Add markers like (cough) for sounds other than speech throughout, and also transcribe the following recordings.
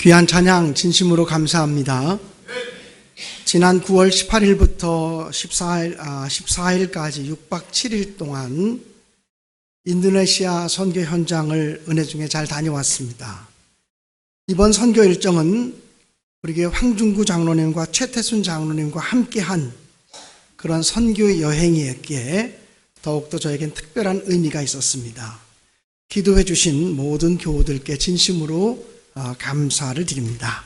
귀한 찬양 진심으로 감사합니다. 지난 9월 18일부터 14일, 아, 14일까지 6박 7일 동안 인도네시아 선교 현장을 은혜 중에 잘 다녀왔습니다. 이번 선교 일정은 우리 교회 황중구 장로님과 최태순 장로님과 함께한 그런 선교 여행이었기에 더욱더 저에겐 특별한 의미가 있었습니다. 기도해 주신 모든 교우들께 진심으로 어, 감사를 드립니다.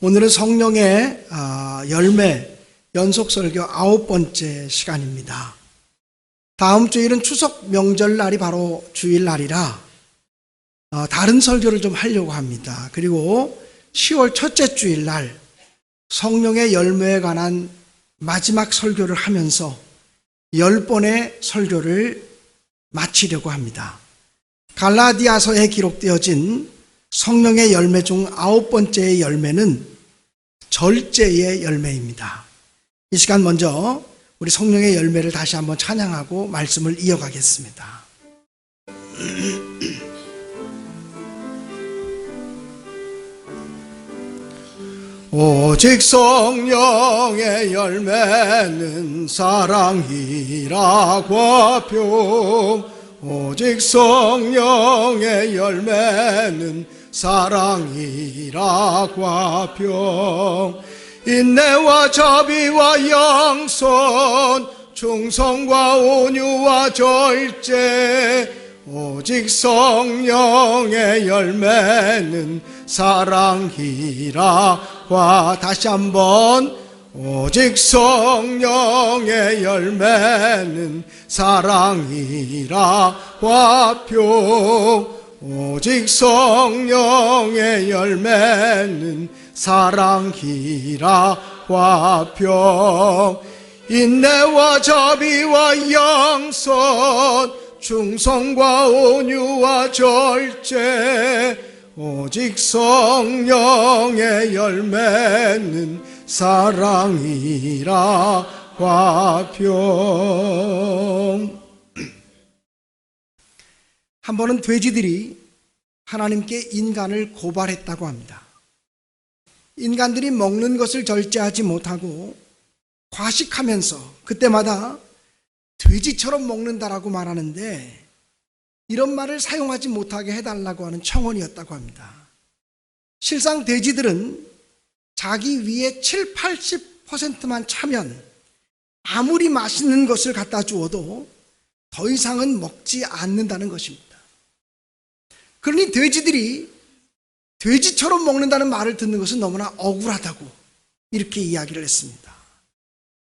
오늘은 성령의 어, 열매 연속 설교 아홉 번째 시간입니다. 다음 주일은 추석 명절 날이 바로 주일 날이라 어, 다른 설교를 좀 하려고 합니다. 그리고 10월 첫째 주일 날 성령의 열매에 관한 마지막 설교를 하면서 열 번의 설교를 마치려고 합니다. 갈라디아서에 기록되어진 성령의 열매 중 아홉 번째의 열매는 절제의 열매입니다. 이 시간 먼저 우리 성령의 열매를 다시 한번 찬양하고 말씀을 이어가겠습니다. (clears throat) 오직 성령의 열매는 사랑이라고 표 오직 성령의 열매는 사랑이라고 표 인내와 자비와 양선 충성과 온유와 절제 오직 성령의 열매는 사랑이라 와 다시 한번 오직 성령의 열매는 사랑이라 화표 오직 성령의 열매는 사랑이라 화표 인내와 자비와 양선 충성과 온유와 절제. 오직 성령의 열매는 사랑이라 화평 한 번은 돼지들이 하나님께 인간을 고발했다고 합니다. 인간들이 먹는 것을 절제하지 못하고 과식하면서 그때마다 돼지처럼 먹는다라고 말하는데 이런 말을 사용하지 못하게 해달라고 하는 청원이었다고 합니다. 실상 돼지들은 자기 위에 7, 80%만 차면 아무리 맛있는 것을 갖다 주어도 더 이상은 먹지 않는다는 것입니다. 그러니 돼지들이 돼지처럼 먹는다는 말을 듣는 것은 너무나 억울하다고 이렇게 이야기를 했습니다.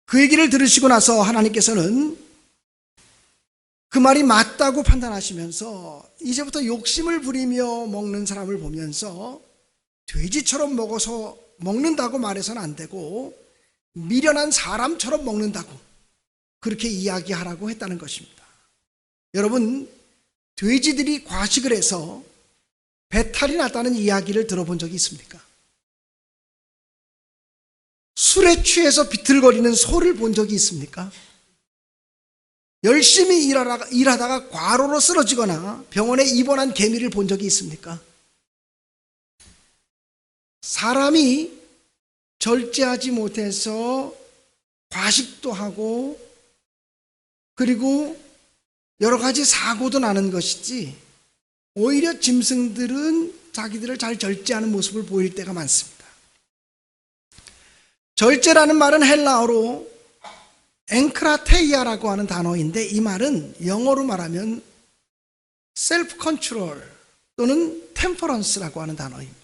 그 얘기를 들으시고 나서 하나님께서는 그 말이 맞다고 판단하시면서 이제부터 욕심을 부리며 먹는 사람을 보면서 돼지처럼 먹어서 먹는다고 말해서는 안 되고 미련한 사람처럼 먹는다고 그렇게 이야기하라고 했다는 것입니다. 여러분, 돼지들이 과식을 해서 배탈이 났다는 이야기를 들어본 적이 있습니까? 술에 취해서 비틀거리는 소를 본 적이 있습니까? 열심히 일하다가, 일하다가 과로로 쓰러지거나 병원에 입원한 개미를 본 적이 있습니까? 사람이 절제하지 못해서 과식도 하고 그리고 여러 가지 사고도 나는 것이지 오히려 짐승들은 자기들을 잘 절제하는 모습을 보일 때가 많습니다. 절제라는 말은 헬라어로 앵크라테이아라고 하는 단어인데 이 말은 영어로 말하면 셀프 컨트롤 또는 템퍼런스라고 하는 단어입니다.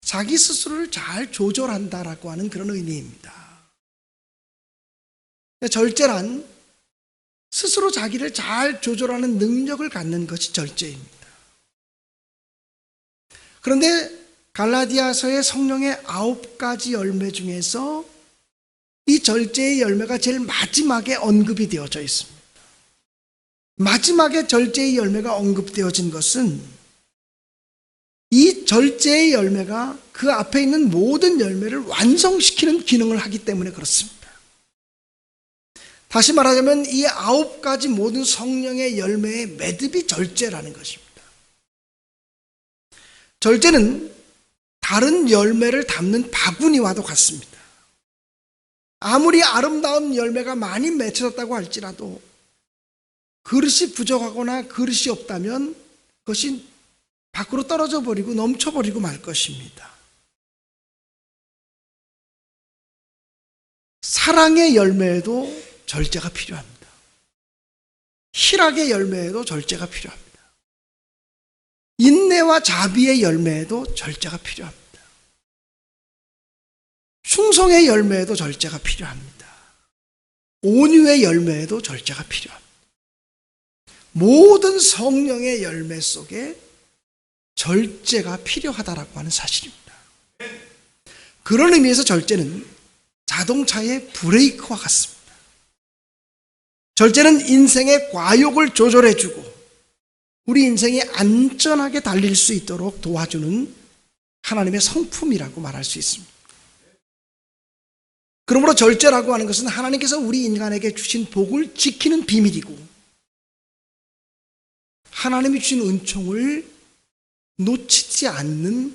자기 스스로를 잘 조절한다라고 하는 그런 의미입니다. 절제란 스스로 자기를 잘 조절하는 능력을 갖는 것이 절제입니다. 그런데 갈라디아서의 성령의 아홉 가지 열매 중에서 이 절제의 열매가 제일 마지막에 언급이 되어져 있습니다. 마지막에 절제의 열매가 언급되어진 것은 이 절제의 열매가 그 앞에 있는 모든 열매를 완성시키는 기능을 하기 때문에 그렇습니다. 다시 말하자면 이 아홉 가지 모든 성령의 열매의 매듭이 절제라는 것입니다. 절제는 다른 열매를 담는 바구니와도 같습니다. 아무리 아름다운 열매가 많이 맺혀졌다고 할지라도 그릇이 부족하거나 그릇이 없다면 그것이 밖으로 떨어져 버리고 넘쳐 버리고 말 것입니다. 사랑의 열매에도 절제가 필요합니다. 희락의 열매에도 절제가 필요합니다. 인내와 자비의 열매에도 절제가 필요합니다. 충성의 열매에도 절제가 필요합니다. 온유의 열매에도 절제가 필요합니다. 모든 성령의 열매 속에 절제가 필요하다라고 하는 사실입니다. 그런 의미에서 절제는 자동차의 브레이크와 같습니다. 절제는 인생의 과욕을 조절해주고 우리 인생이 안전하게 달릴 수 있도록 도와주는 하나님의 성품이라고 말할 수 있습니다. 그러므로 절제라고 하는 것은 하나님께서 우리 인간에게 주신 복을 지키는 비밀이고 하나님이 주신 은총을 놓치지 않는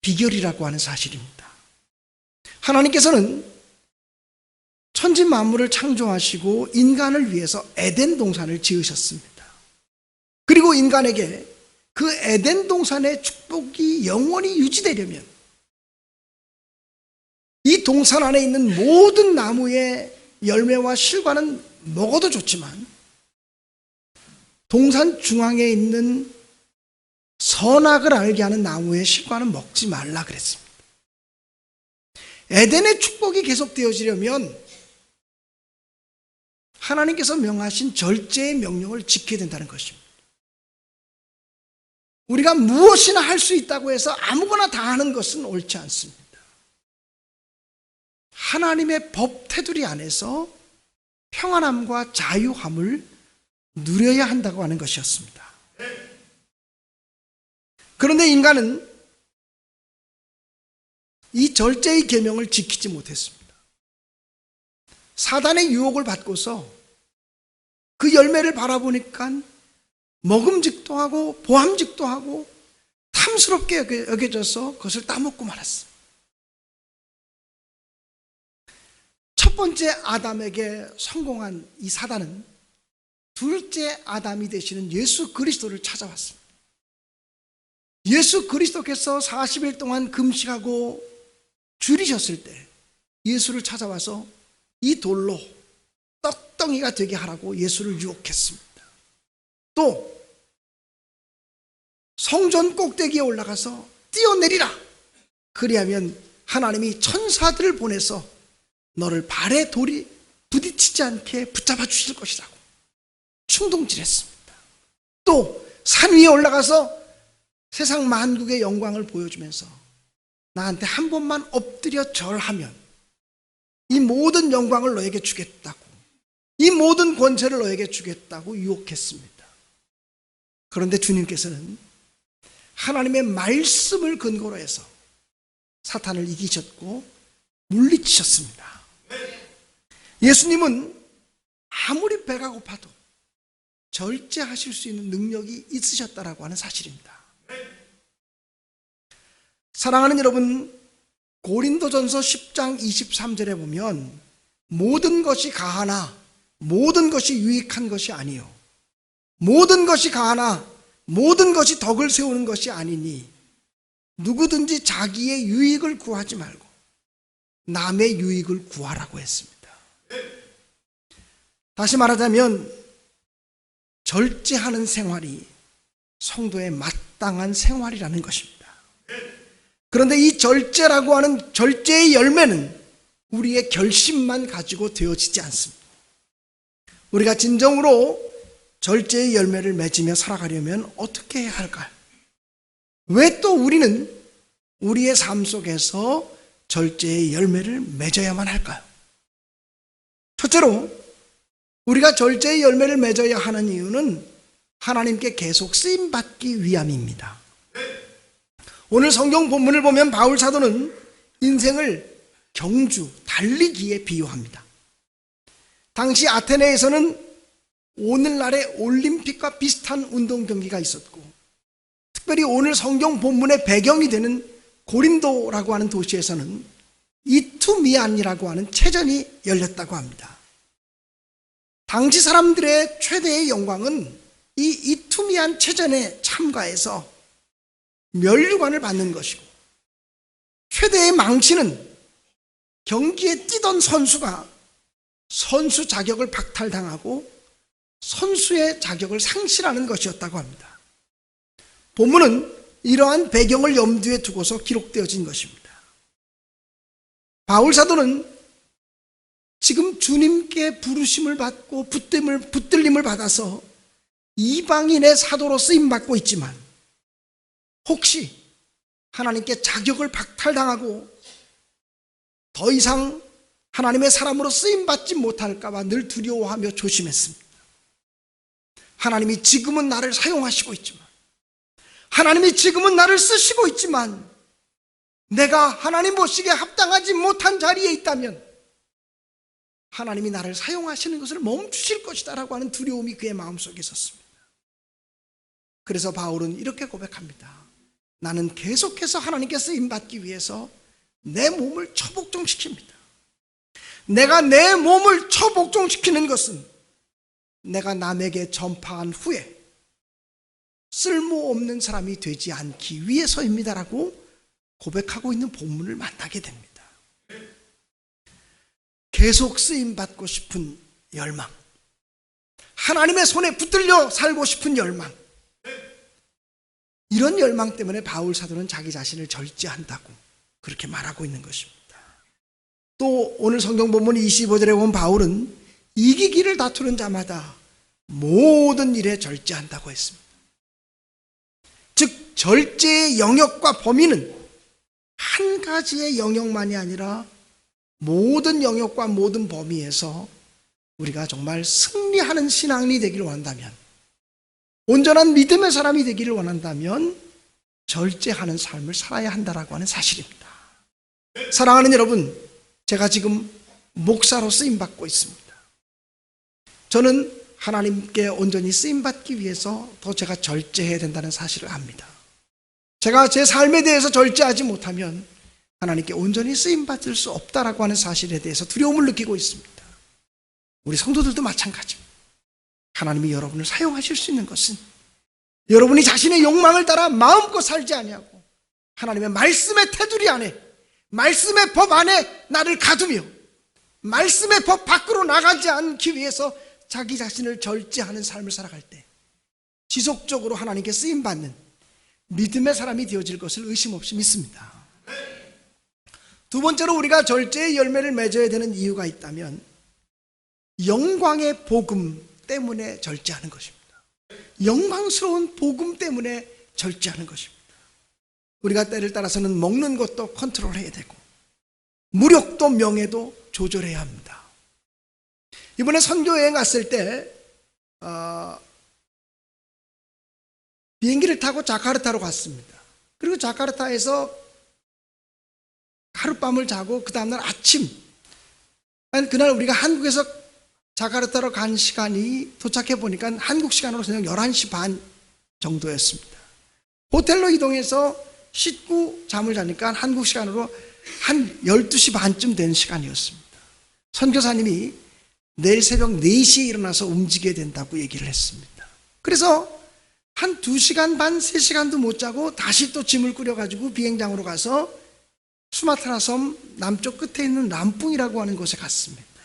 비결이라고 하는 사실입니다. 하나님께서는 천지 만물을 창조하시고 인간을 위해서 에덴 동산을 지으셨습니다. 그리고 인간에게 그 에덴 동산의 축복이 영원히 유지되려면 이 동산 안에 있는 모든 나무의 열매와 실과는 먹어도 좋지만 동산 중앙에 있는 선악을 알게 하는 나무의 실과는 먹지 말라 그랬습니다. 에덴의 축복이 계속되어지려면 하나님께서 명하신 절제의 명령을 지켜야 된다는 것입니다. 우리가 무엇이나 할 수 있다고 해서 아무거나 다 하는 것은 옳지 않습니다. 하나님의 법 테두리 안에서 평안함과 자유함을 누려야 한다고 하는 것이었습니다. 그런데 인간은 이 절제의 계명을 지키지 못했습니다. 사단의 유혹을 받고서 그 열매를 바라보니까 먹음직도 하고 보함직도 하고 탐스럽게 여겨- 여겨져서 그것을 따먹고 말았어. 첫 번째 아담에게 성공한 이 사단은 둘째 아담이 되시는 예수 그리스도를 찾아왔습니다. 예수 그리스도께서 40일 동안 금식하고 줄이셨을 때 예수를 찾아와서 이 돌로 떡덩이가 되게 하라고 예수를 유혹했습니다. 또 성전 꼭대기에 올라가서 뛰어내리라. 그리하면 하나님이 천사들을 보내서 너를 발에 돌이 부딪히지 않게 붙잡아 주실 것이라고 충동질했습니다. 또 산 위에 올라가서 세상 만국의 영광을 보여주면서 나한테 한 번만 엎드려 절하면 이 모든 영광을 너에게 주겠다고 이 모든 권세를 너에게 주겠다고 유혹했습니다. 그런데 주님께서는 하나님의 말씀을 근거로 해서 사탄을 이기셨고 물리치셨습니다. 예수님은 아무리 배가 고파도 절제하실 수 있는 능력이 있으셨다라고 하는 사실입니다. 사랑하는 여러분, 고린도전서 10장 23절에 보면 모든 것이 가하나 모든 것이 유익한 것이 아니요 모든 것이 가하나 모든 것이 덕을 세우는 것이 아니니 누구든지 자기의 유익을 구하지 말고 남의 유익을 구하라고 했습니다. 다시 말하자면 절제하는 생활이 성도의 마땅한 생활이라는 것입니다. 그런데 이 절제라고 하는 절제의 열매는 우리의 결심만 가지고 되어지지 않습니다. 우리가 진정으로 절제의 열매를 맺으며 살아가려면 어떻게 해야 할까요? 왜 또 우리는 우리의 삶 속에서 절제의 열매를 맺어야만 할까요? 첫째로 우리가 절제의 열매를 맺어야 하는 이유는 하나님께 계속 쓰임 받기 위함입니다. 오늘 성경 본문을 보면 바울 사도는 인생을 경주, 달리기에 비유합니다. 당시 아테네에서는 오늘날의 올림픽과 비슷한 운동 경기가 있었고, 특별히 오늘 성경 본문의 배경이 되는 고린도라고 하는 도시에서는 이투미안이라고 하는 체전이 열렸다고 합니다. 당시 사람들의 최대의 영광은 이 이투미안 체전에 참가해서 멸류관을 받는 것이고 최대의 망치는 경기에 뛰던 선수가 선수 자격을 박탈당하고 선수의 자격을 상실하는 것이었다고 합니다. 본문은 이러한 배경을 염두에 두고서 기록되어진 것입니다. 바울 사도는 지금 주님께 부르심을 받고 붙들림을, 받아서 이방인의 사도로 쓰임 받고 있지만 혹시 하나님께 자격을 박탈당하고 더 이상 하나님의 사람으로 쓰임 받지 못할까봐 늘 두려워하며 조심했습니다. 하나님이 지금은 나를 사용하시고 있지만 하나님이 지금은 나를 쓰시고 있지만 내가 하나님 보시기에 합당하지 못한 자리에 있다면 하나님이 나를 사용하시는 것을 멈추실 것이다라고 하는 두려움이 그의 마음속에 있었습니다. 그래서 바울은 이렇게 고백합니다. 나는 계속해서 하나님께 쓰임 받기 위해서 내 몸을 처복종시킵니다. 내가 내 몸을 처복종시키는 것은 내가 남에게 전파한 후에 쓸모없는 사람이 되지 않기 위해서입니다라고 고백하고 있는 본문을 만나게 됩니다. 계속 쓰임 받고 싶은 열망. 하나님의 손에 붙들려 살고 싶은 열망. 이런 열망 때문에 바울 사도는 자기 자신을 절제한다고 그렇게 말하고 있는 것입니다. 또 오늘 성경 본문 25절에 보면 바울은 이기기를 다투는 자마다 모든 일에 절제한다고 했습니다. 즉 절제의 영역과 범위는 한 가지의 영역만이 아니라 모든 영역과 모든 범위에서 우리가 정말 승리하는 신앙이 되기를 원한다면 온전한 믿음의 사람이 되기를 원한다면 절제하는 삶을 살아야 한다라고 하는 사실입니다. 사랑하는 여러분, 제가 지금 목사로 쓰임 받고 있습니다. 저는 하나님께 온전히 쓰임 받기 위해서 더 제가 절제해야 된다는 사실을 압니다. 제가 제 삶에 대해서 절제하지 못하면 하나님께 온전히 쓰임 받을 수 없다라고 하는 사실에 대해서 두려움을 느끼고 있습니다. 우리 성도들도 마찬가지입니다. 하나님이 여러분을 사용하실 수 있는 것은 여러분이 자신의 욕망을 따라 마음껏 살지 아니하고 하나님의 말씀의 테두리 안에 말씀의 법 안에 나를 가두며 말씀의 법 밖으로 나가지 않기 위해서 자기 자신을 절제하는 삶을 살아갈 때 지속적으로 하나님께 쓰임 받는 믿음의 사람이 되어질 것을 의심 없이 믿습니다. 두 번째로 우리가 절제의 열매를 맺어야 되는 이유가 있다면 영광의 복음 때문에 절제하는 것입니다. 영광스러운 복음 때문에 절제하는 것입니다. 우리가 때를 따라서는 먹는 것도 컨트롤해야 되고 무력도 명예도 조절해야 합니다. 이번에 선교 여행 갔을 때 어, 비행기를 타고 자카르타로 갔습니다. 그리고 자카르타에서 하룻밤을 자고 그 다음날 아침 그날 우리가 한국에서 자카르타로 간 시간이 도착해 보니까 한국 시간으로 저녁 11시 반 정도였습니다. 호텔로 이동해서 씻고 잠을 자니까 한국 시간으로 한 12시 반쯤 된 시간이었습니다. 선교사님이 내일 새벽 4시에 일어나서 움직여야 된다고 얘기를 했습니다. 그래서 한 2시간 반, 3시간도 못 자고 다시 또 짐을 꾸려가지고 비행장으로 가서 수마트라 섬 남쪽 끝에 있는 람뿡이라고 하는 곳에 갔습니다.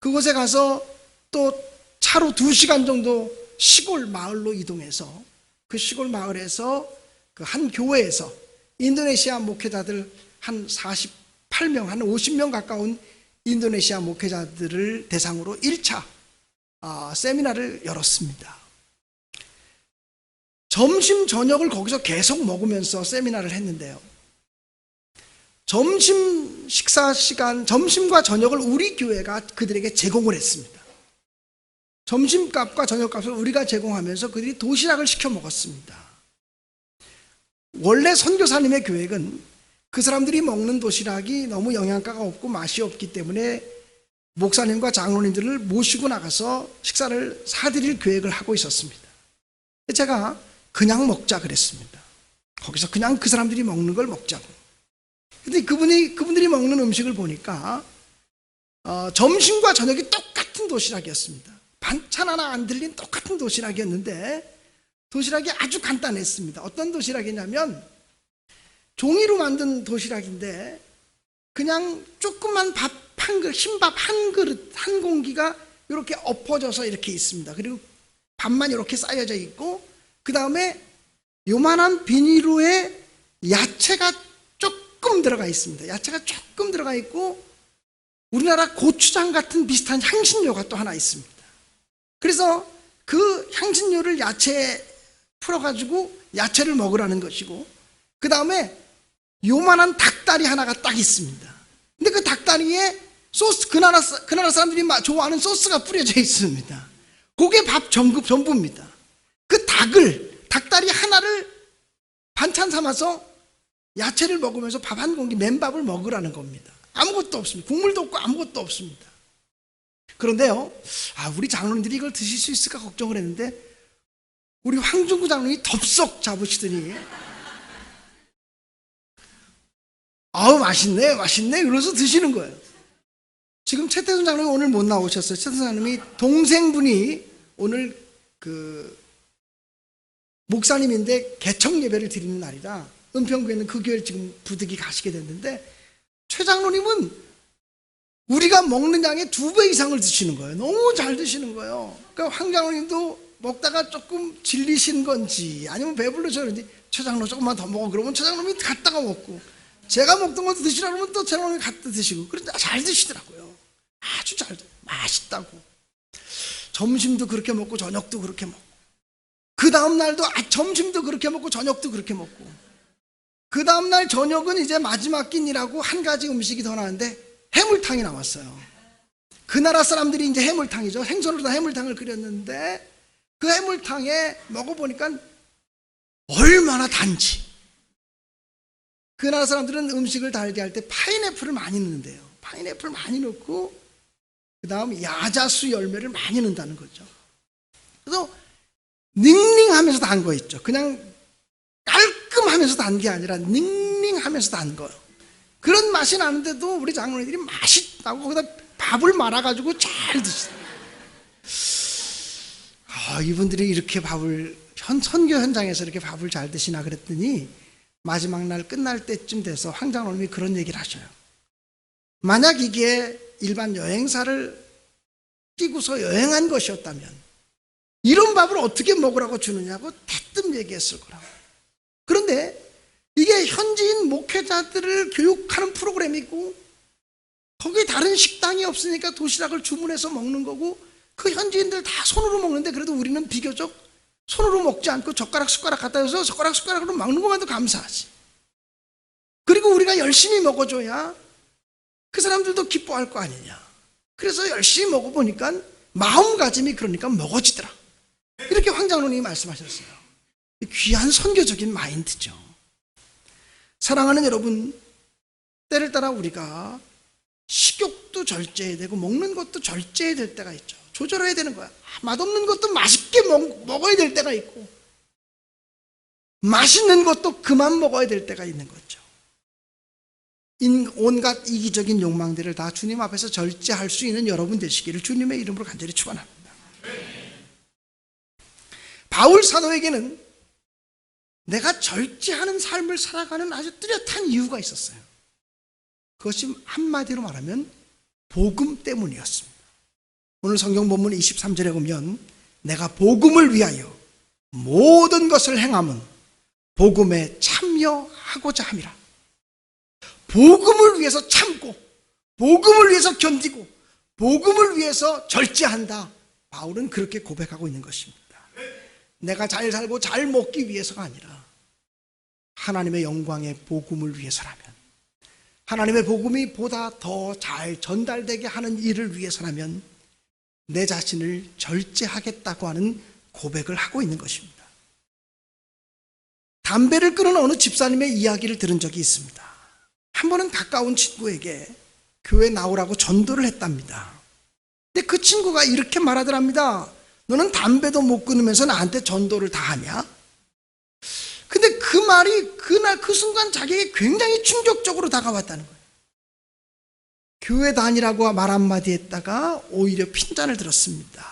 그곳에 가서 또 차로 2시간 정도 시골 마을로 이동해서 그 시골 마을에서 그 한 교회에서 인도네시아 목회자들 한 48명, 한 50명 가까운 인도네시아 목회자들을 대상으로 1차 아, 세미나를 열었습니다. 점심, 저녁을 거기서 계속 먹으면서 세미나를 했는데요. 점심 식사 시간, 점심과 저녁을 우리 교회가 그들에게 제공을 했습니다. 점심값과 저녁값을 우리가 제공하면서 그들이 도시락을 시켜 먹었습니다. 원래 선교사님의 계획은 그 사람들이 먹는 도시락이 너무 영양가가 없고 맛이 없기 때문에 목사님과 장로님들을 모시고 나가서 식사를 사드릴 계획을 하고 있었습니다. 제가 그냥 먹자 그랬습니다. 거기서 그냥 그 사람들이 먹는 걸 먹자고. 근데 그분이 그분들이 먹는 음식을 보니까 어, 점심과 저녁이 똑같은 도시락이었습니다. 반찬 하나 안 들린 똑같은 도시락이었는데 도시락이 아주 간단했습니다. 어떤 도시락이냐면 종이로 만든 도시락인데 그냥 조그만 밥 한 그릇, 흰밥 한 그릇, 한 공기가 이렇게 엎어져서 이렇게 있습니다. 그리고 밥만 이렇게 쌓여져 있고 그 다음에 요만한 비닐로에 야채가 조금 들어가 있습니다. 야채가 조금 들어가 있고 우리나라 고추장 같은 비슷한 향신료가 또 하나 있습니다. 그래서 그 향신료를 야채에 풀어가지고 야채를 먹으라는 것이고 그 다음에 요만한 닭다리 하나가 딱 있습니다. 근데 그 닭다리에 소스 그 나라 사- 그 나라 사람들이 마- 좋아하는 소스가 뿌려져 있습니다. 그게 밥 전부 전부입니다. 그 닭을 닭다리 하나를 반찬 삼아서 야채를 먹으면서 밥 한 공기 맨밥을 먹으라는 겁니다. 아무것도 없습니다. 국물도 없고 아무것도 없습니다. 그런데요, 아, 우리 장로님들이 이걸 드실 수 있을까 걱정을 했는데, 우리 황중구 장로님이 덥석 잡으시더니, 아우, 맛있네, 맛있네, 이러면서 드시는 거예요. 지금 최태순 장로님 오늘 못 나오셨어요. 최태순 장로님이 동생분이 오늘 그, 목사님인데 개청 예배를 드리는 날이라 은평구에는 그 교회를 지금 부득이 가시게 됐는데 최 장로님은 우리가 먹는 양의 두 배 이상을 드시는 거예요. 너무 잘 드시는 거예요. 그러니까 황 장로님도 먹다가 조금 질리신 건지 아니면 배불러서 그런지 최 장로 조금만 더 먹어 그러면 최 장로님이 갖다가 먹고 제가 먹던 것도 드시라 그러면 또 최 장로님이 갖다 드시고 그런데 잘 드시더라고요. 아주 잘 드- 맛있다고. 점심도 그렇게 먹고 저녁도 그렇게 먹고 그 다음 날도 아, 점심도 그렇게 먹고 저녁도 그렇게 먹고 그 다음 날 저녁은 이제 마지막 끼니라고 한 가지 음식이 더 나왔는데 해물탕이 나왔어요. 그 나라 사람들이 이제 해물탕이죠. 생선으로 다 해물탕을 끓였는데 그 해물탕에 먹어보니까 얼마나 단지. 그 나라 사람들은 음식을 달게 할 때 파인애플을 많이 넣는데요. 파인애플 많이 넣고 그 다음 야자수 열매를 많이 넣는다는 거죠. 그래서 닝닝하면서 단 거 있죠. 그냥 깔끔 하면서 단 게 아니라 닝닝하면서 단 거요. 그런 맛이 나는데도 우리 장로님들이 맛있다고 거기다 밥을 말아가지고 잘 드시더라고요. 아, 이분들이 이렇게 밥을, 현, 선교 현장에서 이렇게 밥을 잘 드시나 그랬더니 마지막 날 끝날 때쯤 돼서 황 장로님이 그런 얘기를 하셔요. 만약 이게 일반 여행사를 끼고서 여행한 것이었다면 이런 밥을 어떻게 먹으라고 주느냐고 대뜸 얘기했을 거라고. 그런데 이게 현지인 목회자들을 교육하는 프로그램이고 거기에 다른 식당이 없으니까 도시락을 주문해서 먹는 거고 그 현지인들 다 손으로 먹는데 그래도 우리는 비교적 손으로 먹지 않고 젓가락 숟가락 갖다 줘서 젓가락 숟가락으로 먹는 것만도 감사하지. 그리고 우리가 열심히 먹어줘야 그 사람들도 기뻐할 거 아니냐. 그래서 열심히 먹어보니까 마음가짐이 그러니까 먹어지더라. 이렇게 황장로님이 말씀하셨어요. 귀한 선교적인 마인드죠. 사랑하는 여러분, 때를 따라 우리가 식욕도 절제해야 되고 먹는 것도 절제해야 될 때가 있죠. 조절해야 되는 거야. 아, 맛없는 것도 맛있게 먹, 먹어야 될 때가 있고 맛있는 것도 그만 먹어야 될 때가 있는 거죠. 인- 온갖 이기적인 욕망들을 다 주님 앞에서 절제할 수 있는 여러분 되시기를 주님의 이름으로 간절히 축원합니다. 바울 사도에게는 내가 절제하는 삶을 살아가는 아주 뚜렷한 이유가 있었어요. 그것이 한마디로 말하면 복음 때문이었습니다. 오늘 성경 본문 23절에 보면 내가 복음을 위하여 모든 것을 행함은 복음에 참여하고자 함이라. 복음을 위해서 참고 복음을 위해서 견디고 복음을 위해서 절제한다. 바울은 그렇게 고백하고 있는 것입니다. 내가 잘 살고 잘 먹기 위해서가 아니라 하나님의 영광의 복음을 위해서라면 하나님의 복음이 보다 더 잘 전달되게 하는 일을 위해서라면 내 자신을 절제하겠다고 하는 고백을 하고 있는 것입니다. 담배를 끊은 어느 집사님의 이야기를 들은 적이 있습니다. 한 번은 가까운 친구에게 교회 나오라고 전도를 했답니다. 근데 그 친구가 이렇게 말하더랍니다. 너는 담배도 못 끊으면서 나한테 전도를 다 하냐? 근데 그 말이 그날 그 순간 자기에게 굉장히 충격적으로 다가왔다는 거예요. 교회 다니라고 말 한마디 했다가 오히려 핀잔을 들었습니다.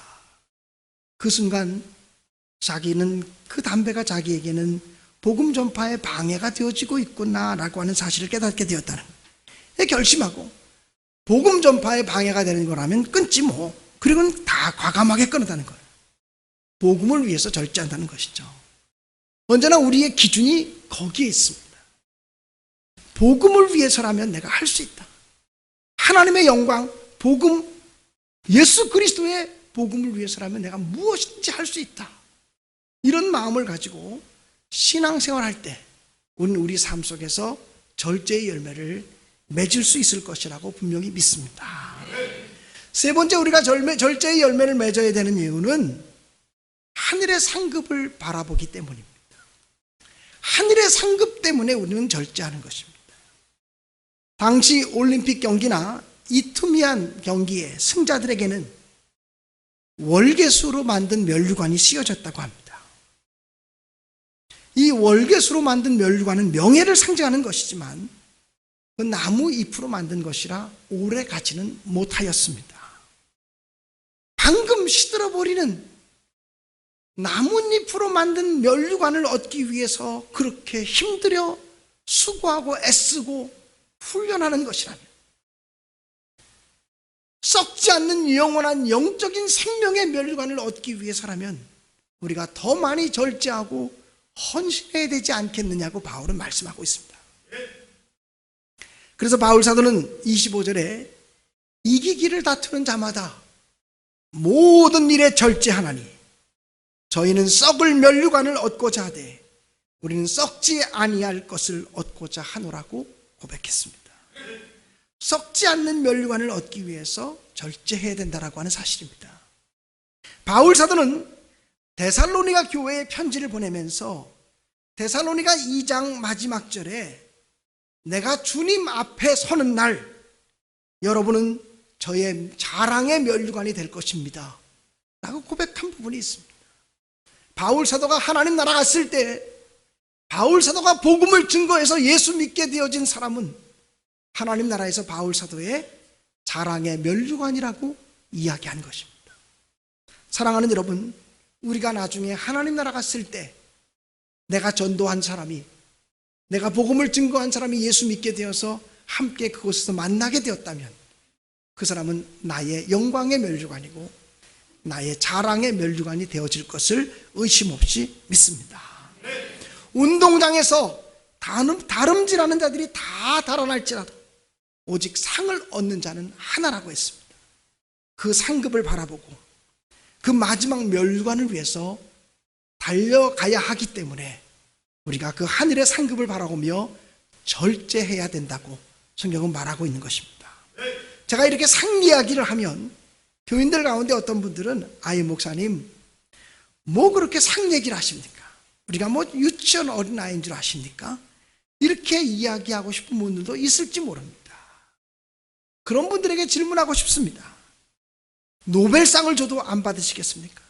그 순간 자기는 그 담배가 자기에게는 복음 전파의 방해가 되어지고 있구나라고 하는 사실을 깨닫게 되었다는 거예요. 결심하고 복음 전파의 방해가 되는 거라면 끊지 뭐. 그리고는 다 과감하게 끊었다는 거예요. 복음을 위해서 절제한다는 것이죠. 언제나 우리의 기준이 거기에 있습니다. 복음을 위해서라면 내가 할 수 있다. 하나님의 영광, 복음, 예수 그리스도의 복음을 위해서라면 내가 무엇인지 할 수 있다. 이런 마음을 가지고 신앙생활 할때 우리는 우리 삶 속에서 절제의 열매를 맺을 수 있을 것이라고 분명히 믿습니다. 세 번째 우리가 절매, 절제의 열매를 맺어야 되는 이유는 하늘의 상급을 바라보기 때문입니다. 하늘의 상급 때문에 우리는 절제하는 것입니다. 당시 올림픽 경기나 이 투미한 경기에 승자들에게는 월계수로 만든 멸류관이 씌워졌다고 합니다. 이 월계수로 만든 멸류관은 명예를 상징하는 것이지만 그 나무 잎으로 만든 것이라 오래 가지는 못하였습니다. 방금 시들어버리는 나뭇잎으로 만든 멸류관을 얻기 위해서 그렇게 힘들여 수고하고 애쓰고 훈련하는 것이라면 썩지 않는 영원한 영적인 생명의 멸류관을 얻기 위해서라면 우리가 더 많이 절제하고 헌신해야 되지 않겠느냐고 바울은 말씀하고 있습니다. 그래서 바울 사도는 25절에 이기기를 다투는 자마다 모든 일에 절제하나니 저희는 썩을 멸류관을 얻고자 하되 우리는 썩지 아니할 것을 얻고자 하노라고 고백했습니다. 썩지 않는 멸류관을 얻기 위해서 절제해야 된다라고 하는 사실입니다. 바울 사도는 데살로니가 교회에 편지를 보내면서 데살로니가 2장 마지막 절에 내가 주님 앞에 서는 날 여러분은 저의 자랑의 멸류관이 될 것입니다. 라고 고백한 부분이 있습니다. 바울 사도가 하나님 나라 갔을 때 바울 사도가 복음을 증거해서 예수 믿게 되어진 사람은 하나님 나라에서 바울 사도의 자랑의 멸류관이라고 이야기한 것입니다. 사랑하는 여러분, 우리가 나중에 하나님 나라 갔을 때 내가 전도한 사람이 내가 복음을 증거한 사람이 예수 믿게 되어서 함께 그곳에서 만나게 되었다면 그 사람은 나의 영광의 멸류관이고 나의 자랑의 멸류관이 되어질 것을 의심 없이 믿습니다. 운동장에서 다름, 다름질하는 자들이 다 달아날지라도 오직 상을 얻는 자는 하나라고 했습니다. 그 상급을 바라보고 그 마지막 멸관을 위해서 달려가야 하기 때문에 우리가 그 하늘의 상급을 바라보며 절제해야 된다고 성경은 말하고 있는 것입니다. 제가 이렇게 상 이야기를 하면 교인들 가운데 어떤 분들은 아예 목사님 뭐 그렇게 상 얘기를 하십니까? 우리가 뭐 유치원 어린아이인 줄 아십니까? 이렇게 이야기하고 싶은 분들도 있을지 모릅니다. 그런 분들에게 질문하고 싶습니다. 노벨상을 줘도 안 받으시겠습니까?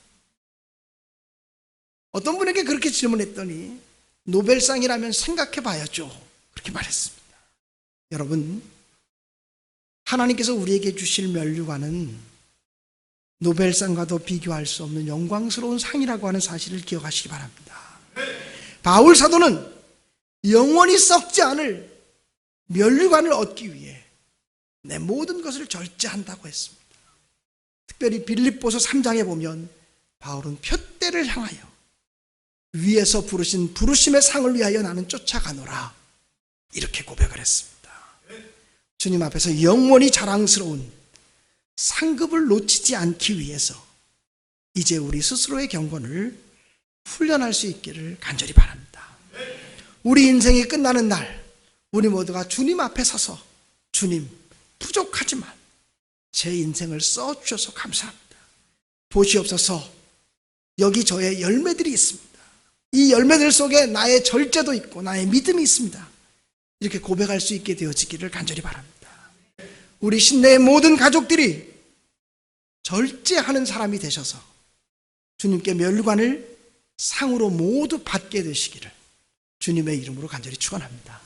어떤 분에게 그렇게 질문했더니 노벨상이라면 생각해 봐야죠. 그렇게 말했습니다. 여러분, 하나님께서 우리에게 주실 멸류관은 노벨상과도 비교할 수 없는 영광스러운 상이라고 하는 사실을 기억하시기 바랍니다. 바울 사도는 영원히 썩지 않을 멸류관을 얻기 위해 내 모든 것을 절제한다고 했습니다. 특별히 빌립보서 3장에 보면 바울은 표대를 향하여 위에서 부르신 부르심의 상을 위하여 나는 쫓아가노라 이렇게 고백을 했습니다. 주님 앞에서 영원히 자랑스러운 상급을 놓치지 않기 위해서 이제 우리 스스로의 경건을 훈련할 수 있기를 간절히 바랍니다. 우리 인생이 끝나는 날, 우리 모두가 주님 앞에 서서 주님, 부족하지만 제 인생을 써주셔서 감사합니다. 보시옵소서, 여기 저의 열매들이 있습니다. 이 열매들 속에 나의 절제도 있고 나의 믿음이 있습니다. 이렇게 고백할 수 있게 되어지기를 간절히 바랍니다. 우리 신내의 모든 가족들이 절제하는 사람이 되셔서 주님께 멸관을 상으로 모두 받게 되시기를 주님의 이름으로 간절히 축원합니다.